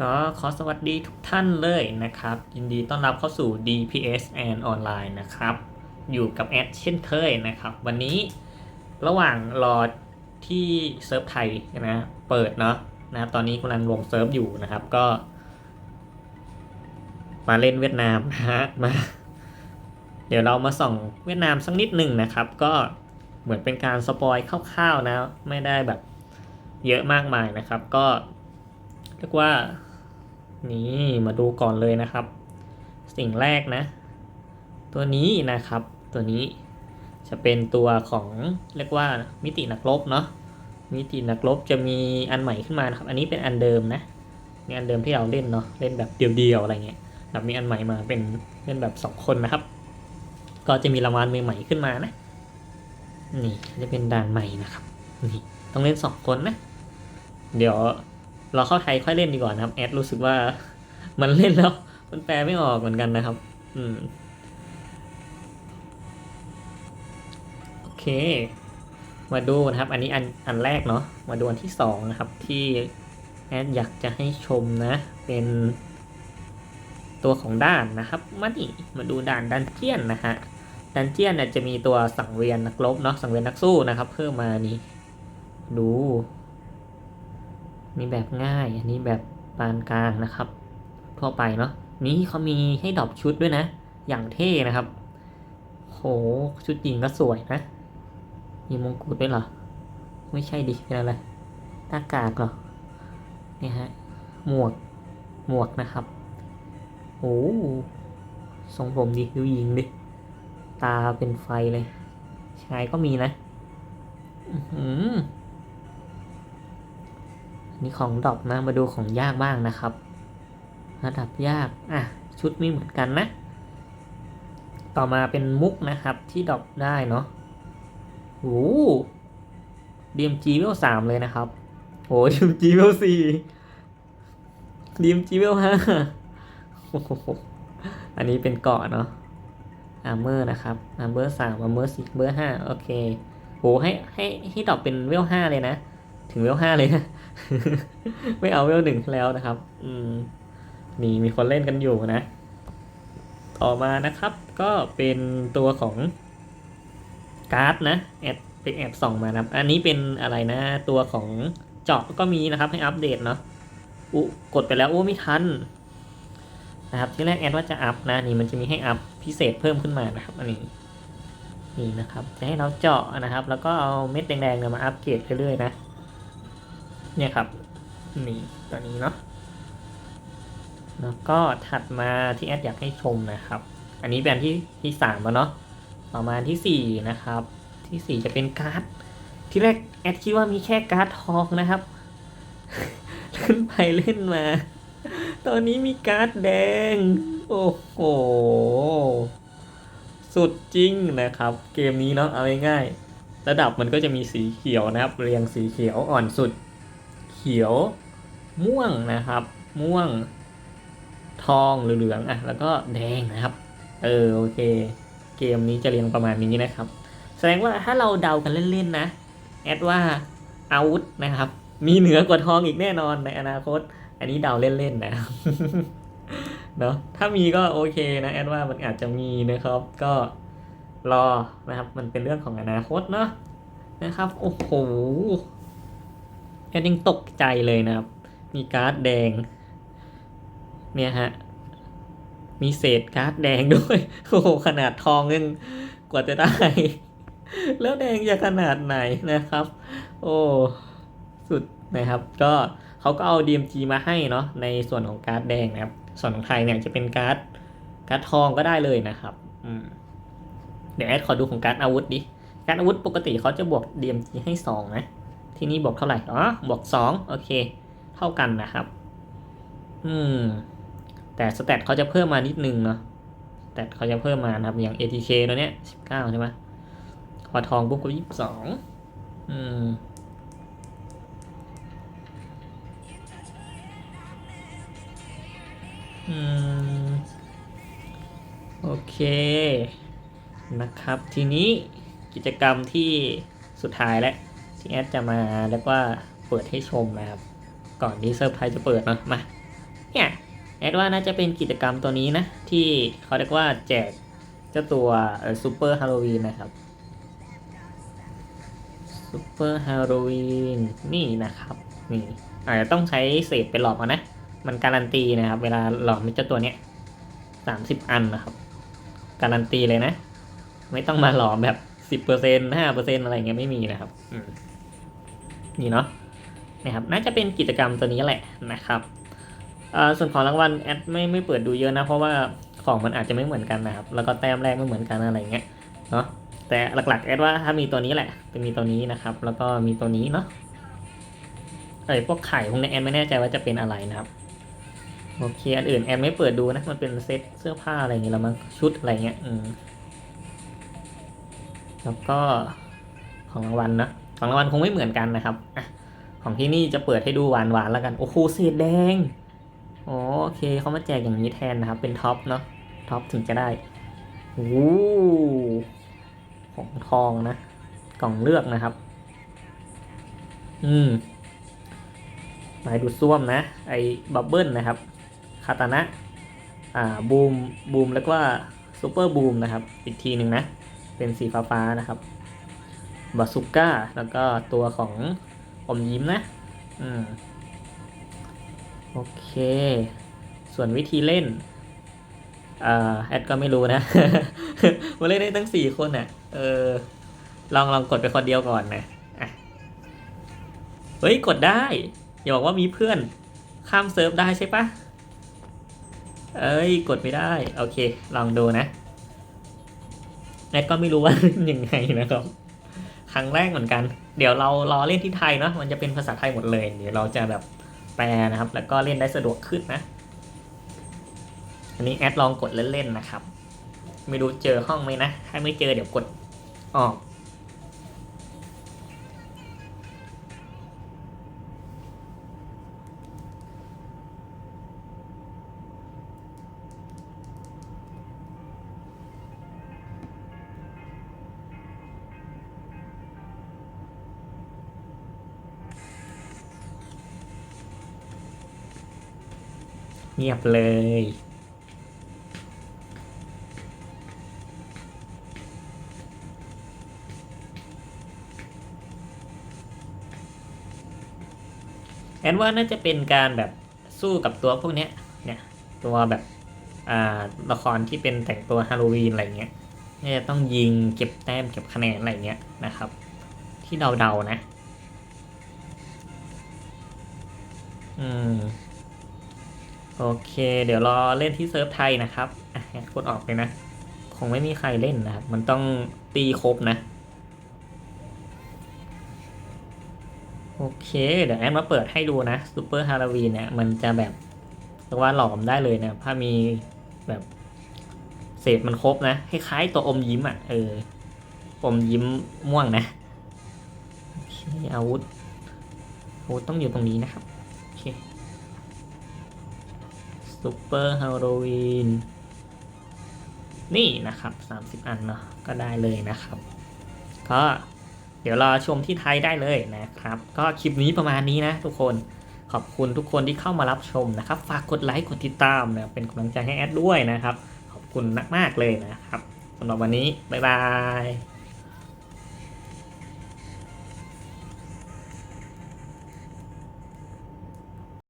ก็ขอสวัสดีทุกท่านเลยนะครับ ยินดีต้อนรับเข้าสู่ DPS and Online นะครับ อยู่กับแอดเช่นเคยนะครับ วันนี้ระหว่างรอที่เซิร์ฟไทยนะเปิดเนาะนะตอนนี้กำลังลงเซิร์ฟอยู่นะครับก็ มาเล่นเวียดนามนะฮะมาเดี๋ยวเรามาส่องเวียดนามสักนิดหนึ่งนะครับ ก็เหมือนเป็นการสปอยคร่าวๆนะ ไม่ได้แบบเยอะมากมายนะครับ ก็เรียกว่า นี่มาดูก่อนเลยนะครับ สิ่งแรกนะ ตัวนี้นะครับตัวนี้จะเป็นตัวของเรียกว่ามิตินักรบเนาะมิตินักรบจะมีอันใหม่ขึ้นมานะครับ อันนี้เป็นอันเดิมนะนี่อันเดิมที่เราเล่นเนาะเล่นแบบเดียวๆอะไรเงี้ยแบบมีอันใหม่มาเป็นเล่นแบบสองคนนะครับ ก็จะมีรางวัลใหม่ๆขึ้นมานะ นี่จะเป็นด่านใหม่นะครับนี่ต้องเล่นสองคนนะ เดี๋ยว เราเข้าไทยค่อยเล่นดีกว่านะครับแอดรู้สึกว่ามันเล่นแล้ว มันแปลไม่ออกเหมือนกันนะครับ อืมโอเค มาดูนะครับ อันนี้อันอันแรกเนาะมาดูอันที่สองนะครับ ที่แอดอยากจะให้ชมนะ เป็นตัวของด่านนะครับมาดิมาดูด่านดันเจียนนะฮะดันเจียนเนี่ยจะมีตัวสังเวียนนักรบเนาะสังเวียนนักสู้นะครับ เพิ่มมานี่ดู มีแบบง่าย อันนี้แบบปานกลางนะครับ ทั่วไปเนาะนี้เขามีให้ดรอปชุดด้วยนะ อย่างเท่นะครับ โหชุดจริงก็สวยนะ มีมงกุฎด้วยเหรอ ไม่ใช่ดิเป็นอะไรหน้ากากเหรอเนี่ยฮะหมวกหมวกนะครับโอ้ทรงผมดิดูยิงดิ ตาเป็นไฟเลย ชายก็มีนะ อือ นี่ของดอปนะมาดูของยากบ้างนะครับ ระดับยาก อะ ชุดไม่เหมือนกันนะ ต่อมาเป็นมุกนะครับที่ดอปได้เนาะโอ้ดีมจีเวลสามเลยนะครับโอ้ดีมจีเวลสี่ดีมจีเวลห้าอันนี้เป็นเกาะเนาะอาร์เมอร์นะครับอาร์เมอร์สามอาร์เมอร์สี่เบอร์ห้าโอเคโหให้ให้ให้ดอปเป็นเวลห้าเลยนะ ถึงเวลห้าเลยนะ ไม่เอาเวลหนึ่งแล้วนะครับ อืมมีมีคนเล่นกันอยู่นะ ต่อมานะครับ ก็เป็นตัวของการ์ดนะแอดไปแอบส่องมานะครับ อันนี้เป็นอะไรนะ ตัวของเจาะก็มีนะครับ ให้อัปเดตเนาะอุกดไปแล้วโอ้ไม่ทันนะครับที่แรกแอดว่าจะอัพนะนี่มันจะมีให้อัพพิเศษเพิ่มขึ้นมานะครับ อันนี้นี่นะครับ จะให้เราเจาะนะครับ แล้วก็เอาเม็ดแดงๆเนี่ยมาอัปเกรดเรื่อยๆนะ เนี่ยครับ นี่ตัวนี้เนาะแล้วก็ถัดมาที่แอดอยากให้ชมนะครับ อันนี้เป็นอันที่ที่สามแล้วเนาะต่อมาที่สี่นะครับ ที่สี่จะเป็นการ์ดที่แรกแอดคิดว่ามีแค่การ์ดทองนะครับเล่นไปเล่นมา ตอนนี้มีการ์ดแดง โอ้โห สุดจริงนะครับ เกมนี้เนาะเอาง่ายๆระดับมันก็จะมีสีเขียวนะครับ เรียงสีเขียวอ่อนสุด ขียว ม่วงนะครับ ม่วง ทองเหลืองๆอะ แล้วก็แดงนะครับ เออโอเค เกมนี้จะเรียงประมาณนี้นะครับ แสดงว่าถ้าเราเดากันเล่นๆนะ แอดว่าอาวุธนะครับ มีเหนือกว่าทองอีกแน่นอนในอนาคต อันนี้เดาเล่นๆนะเนาะถ้ามีก็โอเคนะแอดว่ามันอาจจะมีนะครับก็รอนะครับ มันเป็นเรื่องของอนาคตเนาะนะครับ โอ้โห แอดยังตกใจเลยนะครับ มีการ์ดแดง เนี่ยฮะ มีเศษการ์ดแดงด้วย โอ้โห ขนาดทองยังกว่าจะได้ แล้วแดงจะขนาดไหนนะครับ โอ้สุดนะครับ ก็เขาก็เอา DMG มาให้เนาะในส่วนของการ์ดแดงนะครับ ส่วนของไทยเนี่ยจะเป็นการ์ดการ์ดทองก็ได้เลยนะครับอืมเดี๋ยวแอดขอดูของการ์ดอาวุธดิ การ์ดอาวุธปกติเขาจะบวก DMG ให้สองนะ ที่นี่บวกเท่าไหร่อ๋อบวกสองโอเค เท่ากันนะครับ อืม แต่สเตตเขาจะเพิ่มมานิดนึงเนาะสเตตเขาจะเพิ่มมานะครับ อย่าง ATK ตัวเนี้ยสิบเก้าใช่ไหมพอทองปุ๊บก็ยี่สิบสองอืมอืมโอเค นะครับ ทีนี้กิจกรรมที่สุดท้ายแล้ว ที่แอดจะมาแล้วก็เปิดให้ชมนะครับ ก่อนที่เซิร์ฟไทยจะเปิดเนอะมาเนี่ยแอดว่าน่าจะเป็นกิจกรรมตัวนี้นะ ที่เขาเรียกว่าแจกเจ้าตัวซูเปอร์ฮาโลวีนนะครับซูเปอร์ฮาโลวีนนี่นะครับ นี่อาจจะต้องใช้เศษไปหลอกเอานะ มันการันตีนะครับ เวลาหลอกเจ้าตัวเนี้ยสามสิบอันนะครับ การันตีเลยนะ ไม่ต้องมาหลอมแบบสิบเปอร์เซ็นห้าเปอร์เซ็นอะไรเงี้ยไม่มีนะครับอืม นี่เนาะนะครับน่าจะเป็นกิจกรรมตัวนี้แหละนะครับส่วนของรางวัลแอดไม่ไม่เปิดดูเยอะนะ เพราะว่าของมันอาจจะไม่เหมือนกันนะครับ แล้วก็แต้มแรกไม่เหมือนกันอะไรเงี้ยเนาะแต่หลักๆแอดว่าถ้ามีตัวนี้แหละจะมีตัวนี้นะครับ แล้วก็มีตัวนี้เนาะเอ้ยพวกไข่พวกนี้แอดไม่แน่ใจว่าจะเป็นอะไรนะครับโอเคอันอื่นแอนไม่เปิดดูนะมันเป็นเซ็ตเสื้อผ้าอะไรเงี้ยแล้วมั้งชุดอะไรเงี้ยอืมแล้วก็ของรางวัลนะ ของรางวัลคงไม่เหมือนกันนะครับอของที่นี่จะเปิดให้ดูหวานๆแล้วกัน โอ้โหสีแดงโอเคเขามาแจกอย่างนี้แทนนะครับ เป็นท็อปเนาะท็อปถึงจะได้โอ้โหของทองนะ กล่องเลือกนะครับ อืมหมายดูซ่วมนะ ไอ้บับเบิลนะครับคาตานะ อ่าบูมบูมแล้วก็ซูเปอร์บูมนะครับ อีกทีหนึ่งนะ เป็นสีฟ้าๆนะครับ บาสุก้า แล้วก็ตัวของอมยิ้มนะ อืม โอเค ส่วนวิธีเล่นอ่าแอดก็ไม่รู้นะมาเล่นได้ตั้งสี่คนน่ะ เออ ลองลองกดไปคนเดียวก่อนนะอะเฮ้ย กดได้ อย่าบอกว่ามีเพื่อน ข้ามเซิร์ฟได้ใช่ปะเอ้ย กดไม่ได้ โอเค ลองดูนะแอดก็ไม่รู้ว่ายังไงนะครับ ครั้งแรกเหมือนกัน เดี๋ยวเรารอเล่นที่ไทยเนาะมันจะเป็นภาษาไทยหมดเลยเดี๋ยวเราจะแบบแปลนะครับ แล้วก็เล่นได้สะดวกขึ้นนะ อันนี้แอดลองกดเล่นๆนะครับ ไม่รู้เจอห้องไหมนะ ถ้าไม่เจอเดี๋ยวกดออก เงียบเลย แอนว่าน่าจะเป็นการแบบสู้กับตัวพวกเนี้ย เนี่ย ตัวแบบอ่าละครที่เป็นแต่งตัวฮาโลวีนอะไรเงี้ยเนี่ยจะต้องยิงเก็บแต้มเก็บคะแนนอะไรเงี้ยนะครับ ที่เดาๆนะ อืม โอเค เดี๋ยวรอเล่นที่เซิร์ฟไทยนะครับอะงั้นกดออกเลยนะ คงไม่มีใครเล่นนะครับ มันต้องตีครบนะ โอเค เดี๋ยวแอนมาเปิดให้ดูนะซูเปอร์ฮา l ลวีนเนี่ยมันจะแบบเรียกว่าหลอมได้เลยนะ ถ้ามีแบบเศษมันครบนะ คล้ายๆตัวอมยิ้มอะ เออ อมยิ้มม่วงนะโอเคอาวุธอาวุธต้องอยู่ตรงนี้นะครับ โอเค ซูเปอร์ฮาโลวีนนี่นะครับ 30 อันเนาะก็ได้เลยนะครับ ก็เดี๋ยวรอชมที่ไทยได้เลยนะครับ ก็คลิปนี้ประมาณนี้นะทุกคนขอบคุณทุกคนที่เข้ามารับชมนะครับ ฝากกดไลค์กดติดตามนะเป็นกำลังใจให้แอดด้วยนะครับ ขอบคุณมากๆเลยนะครับสำหรับวันนี้ บ๊ายบาย